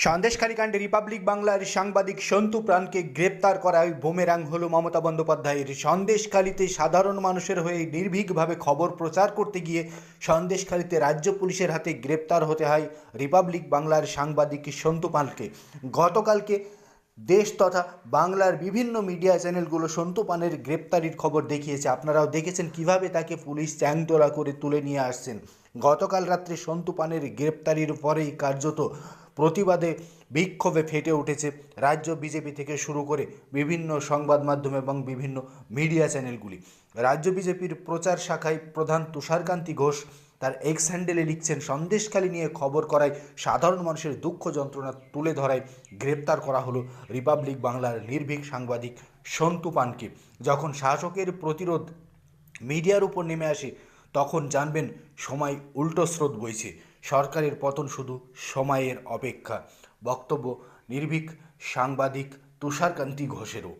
সন্দেশখালী কাণ্ডে রিপাবলিক বাংলার সাংবাদিক সন্তু প্রাণকে গ্রেপ্তার করায় বোমেরাং হল মমতা বন্দ্যোপাধ্যায়ের সন্দেশখালীতে সাধারণ মানুষের হয়ে নির্ভীকভাবে খবর প্রচার করতে গিয়ে সন্দেশখালীতে রাজ্য পুলিশের হাতে গ্রেপ্তার হতে হয় রিপাবলিক বাংলার সাংবাদিক সন্তু পালকে। গতকালকে দেশ তথা বাংলার বিভিন্ন মিডিয়া চ্যানেলগুলো সন্তু পানের গ্রেপ্তারির খবর দেখিয়েছে। আপনারাও দেখেছেন কীভাবে তাকে পুলিশ চ্যাংতোলা করে তুলে নিয়ে আসছেন। গতকাল রাত্রে সন্তু পানের গ্রেপ্তারির পরেই কার্যত প্রতিবাদে বিক্ষোভে ফেটে উঠেছে রাজ্য বিজেপি থেকে শুরু করে বিভিন্ন সংবাদ মাধ্যম এবং বিভিন্ন মিডিয়া চ্যানেলগুলি। রাজ্য বিজেপির প্রচার শাখায় প্রধান তুষারকান্তি ঘোষ তার এক্স হ্যান্ডেলে লিখছেন, সন্দেশখালী নিয়ে খবর করায় সাধারণ মানুষের দুঃখ যন্ত্রণা তুলে ধরায় গ্রেপ্তার করা হলো রিপাবলিক বাংলার নির্ভীক সাংবাদিক সন্তু পানকে। যখন শাসকের প্রতিরোধ মিডিয়ার উপর নেমে আসে তখন জানবেন সময় উল্টো স্রোত বইছে। সরকারের পতন শুধু সময়ের অপেক্ষা। বক্তব্য নির্ভীক সাংবাদিক তুষারকান্তি ঘোষেরও।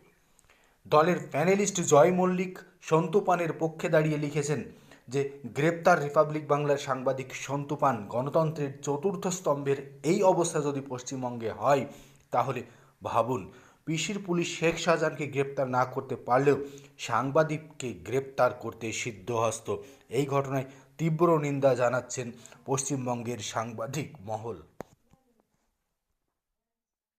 দলের প্যানেলিস্ট জয় মল্লিক সন্তুপানের পক্ষে দাঁড়িয়ে লিখেছেন যে, গ্রেপ্তার রিপাবলিক বাংলার সাংবাদিক সন্তুপান গণতন্ত্রের চতুর্থ স্তম্ভের এই অবস্থা যদি পশ্চিমবঙ্গে হয়, তাহলে ভাবুন পিসির পুলিশ শেখ শাহজাহানকে গ্রেপ্তার না করতে পারলেও সাংবাদিককে গ্রেপ্তার করতে সিদ্ধহস্ত। এই ঘটনায় তীব্র নিন্দা জানাচ্ছেন পশ্চিমবঙ্গের সাংবাদিক মহল।